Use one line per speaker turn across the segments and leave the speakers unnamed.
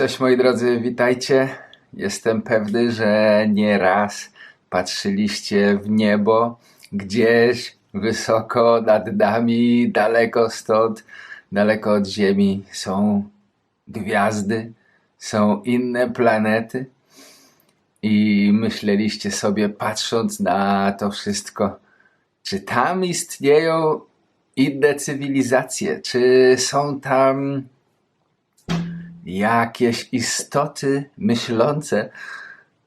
Cześć moi drodzy, witajcie. Jestem pewny, że nie raz patrzyliście w niebo gdzieś wysoko nad nami, daleko stąd, daleko od Ziemi są gwiazdy, są inne planety i myśleliście sobie, patrząc na to wszystko, czy tam istnieją inne cywilizacje, czy są tam jakieś istoty myślące,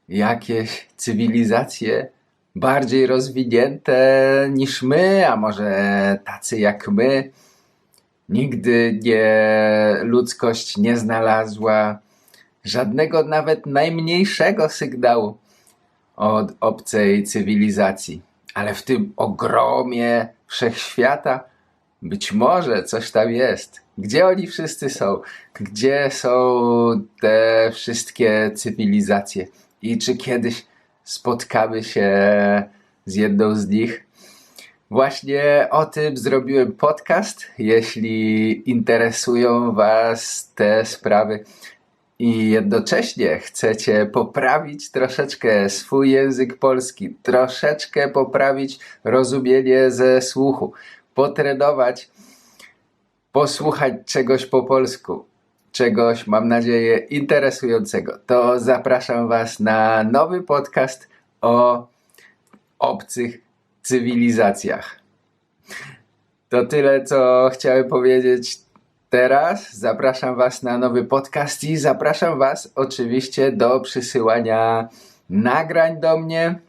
jakieś cywilizacje bardziej rozwinięte niż my, a może tacy jak my. Nigdy nie ludzkość nie znalazła żadnego nawet najmniejszego sygnału od obcej cywilizacji. Ale w tym ogromie wszechświata być może coś tam jest. Gdzie oni wszyscy są? Gdzie są te wszystkie cywilizacje? I czy kiedyś spotkamy się z jedną z nich? Właśnie o tym zrobiłem podcast. Jeśli interesują Was te sprawy i jednocześnie chcecie poprawić troszeczkę swój język polski, troszeczkę poprawić rozumienie ze słuchu, potrenować, posłuchać czegoś po polsku, czegoś, mam nadzieję, interesującego, to zapraszam Was na nowy podcast o obcych cywilizacjach. To tyle, co chciałem powiedzieć teraz. Zapraszam Was na nowy podcast i zapraszam Was oczywiście do przysyłania nagrań do mnie.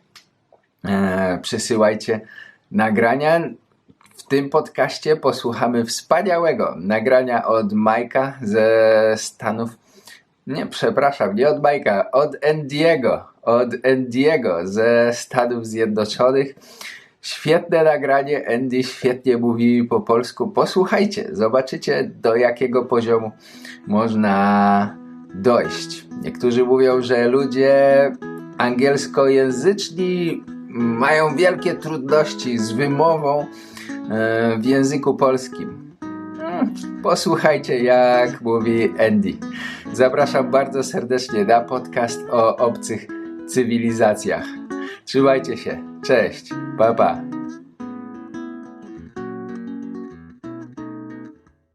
Eee, przysyłajcie nagrania. W tym podcaście posłuchamy wspaniałego nagrania od Majka ze Stanów. Nie, przepraszam, nie od Majka, od Andiego. Od Andiego ze Stanów Zjednoczonych. Świetne nagranie, Andy świetnie mówi po polsku. Posłuchajcie, zobaczycie do jakiego poziomu można dojść. Niektórzy mówią, że ludzie angielskojęzyczni mają wielkie trudności z wymową w języku polskim. Hmm, Posłuchajcie, jak mówi Andy. Zapraszam bardzo serdecznie na podcast o obcych cywilizacjach. Trzymajcie się. Cześć. Pa, pa.